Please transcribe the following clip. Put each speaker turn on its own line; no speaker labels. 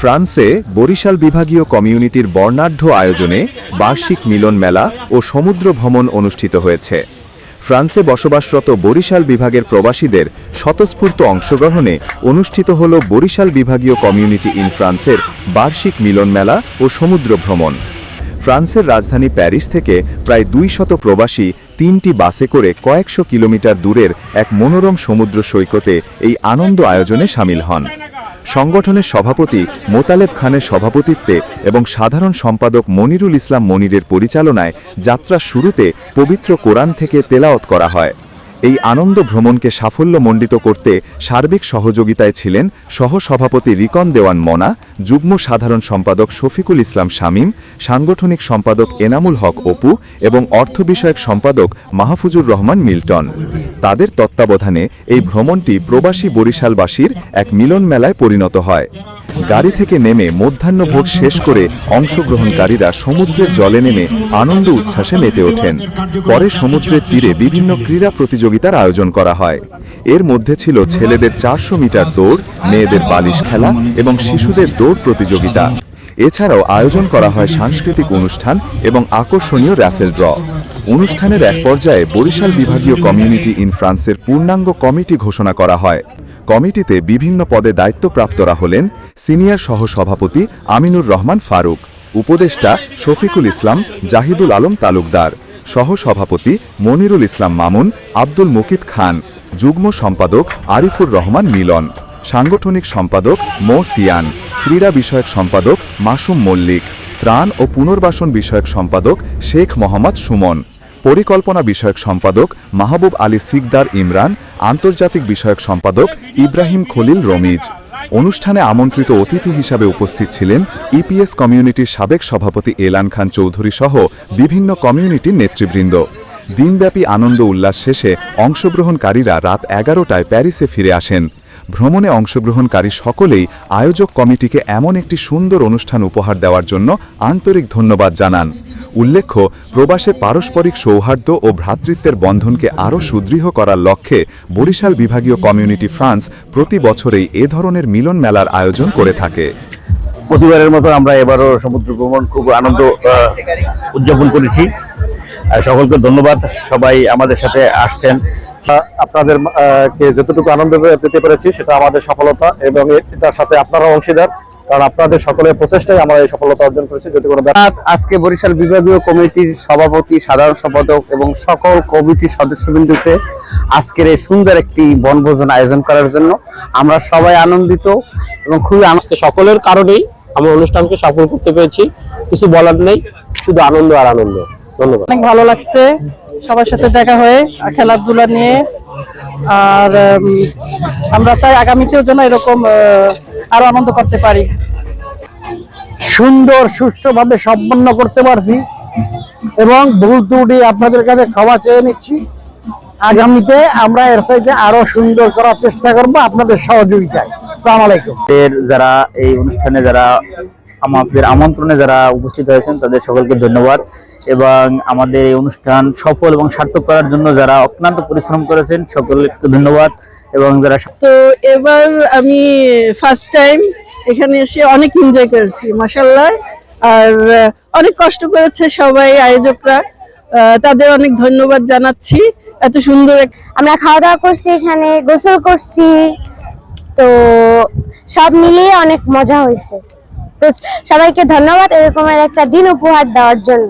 ফ্রান্সে বরিশাল বিভাগীয় কমিউনিটির বর্ণাঢ্য আয়োজনে বার্ষিক মিলন মেলা ও সমুদ্র ভ্রমণ অনুষ্ঠিত হয়েছে। ফ্রান্সে বসবাসরত বরিশাল বিভাগের প্রবাসীদের স্বতঃস্ফূর্ত অংশগ্রহণে অনুষ্ঠিত হল বরিশাল বিভাগীয় কমিউনিটি ইন ফ্রান্সের বার্ষিক মিলন মেলা ও সমুদ্র ভ্রমণ। ফ্রান্সের রাজধানী প্যারিস থেকে প্রায় দুই শত প্রবাসী তিনটি বাসে করে কয়েকশো কিলোমিটার দূরের এক মনোরম সমুদ্র সৈকতে এই আনন্দ আয়োজনে সামিল হন। সংগঠনের সভাপতি মোতালেব খানের সভাপতিত্বে এবং সাধারণ সম্পাদক মনিরুল ইসলাম মনিরের পরিচালনায় যাত্রা শুরুতে পবিত্র কোরআন থেকে তেলাওত করা হয়। এই আনন্দ ভ্রমণকে সাফল্যমণ্ডিত করতে সার্বিক সহযোগিতায় ছিলেন সহসভাপতি রিকন দেওয়ান মনা, যুগ্ম সাধারণ সম্পাদক শফিকুল ইসলাম শামীম, সাংগঠনিক সম্পাদক এনামুল হক অপু এবং অর্থ বিষয়ক সম্পাদক মাহফুজুর রহমান মিল্টন। তাদের তত্ত্বাবধানে এই ভ্রমণটি প্রবাসী বরিশালবাসীর এক মিলন মেলায় পরিণত হয়। গাড়ি থেকে নেমে মধ্যাহ্নভোগ শেষ করে অংশগ্রহণকারীরা সমুদ্রের জলে নেমে আনন্দ উচ্ছ্বাসে মেতে ওঠেন। পরে সমুদ্রের তীরে বিভিন্ন ক্রীড়া প্রতিযোগিতার আয়োজন করা হয়। এর মধ্যে ছিল ছেলেদের চারশো মিটার দৌড়, মেয়েদের বালিশ খেলা এবং শিশুদের দৌড় প্রতিযোগিতা। এছাড়াও আয়োজন করা হয় সাংস্কৃতিক অনুষ্ঠান এবং আকর্ষণীয় র্যাফেল ড্র। অনুষ্ঠানের এক পর্যায়ে বরিশাল বিভাগীয় কমিউনিটি ইন ফ্রান্সের পূর্ণাঙ্গ কমিটি ঘোষণা করা হয়। কমিটিতে বিভিন্ন পদে দায়িত্বপ্রাপ্তরা হলেন সিনিয়র সহসভাপতি আমিনুর রহমান ফারুক, উপদেষ্টা শফিকুল ইসলাম, জাহিদুল আলম তালুকদার, সহসভাপতি মনিরুল ইসলাম মামুন, আব্দুল মুকিত খান, যুগ্ম সম্পাদক আরিফুর রহমান মিলন, সাংগঠনিক সম্পাদক মো সিয়ান, ক্রীড়া বিষয়ক সম্পাদক মাসুম মল্লিক, ত্রাণ ও পুনর্বাসন বিষয়ক সম্পাদক শেখ মোহাম্মদ সুমন, পরিকল্পনা বিষয়ক সম্পাদক মাহবুব আলী সিকদার ইমরান আন্তর্জাতিক বিষয়ক সম্পাদক ইব্রাহিম খলিল রমিজ। অনুষ্ঠানে আমন্ত্রিত অতিথি হিসাবে উপস্থিত ছিলেন ইপিএস কমিউনিটির সাবেক সভাপতি এলান খান চৌধুরী সহ বিভিন্ন কমিউনিটির নেতৃবৃন্দ। দিনব্যাপী আনন্দ উল্লাস শেষে অংশগ্রহণকারীরা রাত এগারোটায় প্যারিসে ফিরে আসেন। ভ্রমণে অংশগ্রহণকারী সকলেই আয়োজক কমিটিকে এমন একটি সুন্দর অনুষ্ঠান উপহার দেওয়ার জন্য আন্তরিক ধন্যবাদ জানান। উল্লেখ্য, প্রবাসে পারস্পরিক সৌহার্দ্য ও ভ্রাতৃত্বের বন্ধনকে আরও সুদৃঢ় করার লক্ষ্যে বরিশাল বিভাগীয় কমিউনিটি ফ্রান্স প্রতি বছরেই এ ধরনের মিলন মেলার আয়োজন করে থাকে।
প্রতিবারের মতো আমরা এবারও সমুদ্র ভ্রমণ খুব আনন্দ উদযাপন করেছি। সকলকে ধন্যবাদ। সবাই আমাদের সাথে আসছেন।
আপনাদের কে যতটুকু আনন্দ পেতে পেরেছি সেটা আমাদের সফলতা এবং এটার সাথে আপনারা অংশীদার। কারণ আপনাদের সকলের প্রচেষ্টায় আমরা এই সফলতা অর্জন করেছি যদি কোনো
আজকে বরিশাল বিভাগীয় কমিটির সভাপতি সাধারণ সম্পাদক এবং সকল কমিটির সদস্যবৃন্দকে আজকের এই সুন্দর একটি বনভোজন আয়োজন করার জন্য আমরা সবাই আনন্দিত এবং খুবই আজকে সকলের কারণেই আমরা অনুষ্ঠানকে সফল করতে পেরেছি। কিছু বলার নেই শুধু আনন্দ আর আনন্দ। ধন্যবাদ।
অনেক ভালো লাগছে সবার সাথে দেখা হয়ে খেলাধুলা নিয়ে। আর আমরা চাই আগামীতেও যেন এরকম আরও আনন্দ করতে পারি।
সুন্দর সুষ্ঠুভাবে সম্পন্ন করতে পারছি। এবং ভুল ত্রুটি আপনাদের কাছে ক্ষমা চেয়ে নিচ্ছি। আগামীতে আমরা এর চাইতে আরও সুন্দর করার চেষ্টা করব আপনাদের সহযোগিতায়। আসসালামু আলাইকুম।
যারা এই অনুষ্ঠানে যারা আমাদের আমন্ত্রণে যারা উপস্থিত হয়েছেন তাদের সকলকে ধন্যবাদ। এবং আমাদের এই অনুষ্ঠান সফল এবং সার্থক করার জন্য যারা অক্লান্ত পরিশ্রম করেছেন সকলকে ধন্যবাদ। এবং যারা
তো এবার আমি ফার্স্ট টাইম এখানে এসে অনেক এনজয় করেছি মাসাল্লাহ আর অনেক কষ্ট করেছে সবাই আয়োজকরা। তাদের অনেক ধন্যবাদ জানাচ্ছি। এত সুন্দর
আমরা খাওয়া দাওয়া করছি এখানে গোসল করছি। তো সব মিলিয়ে অনেক মজা হয়েছে। সবাইকে ধন্যবাদ এরকমের একটা দিন উপহার দেওয়ার জন্য।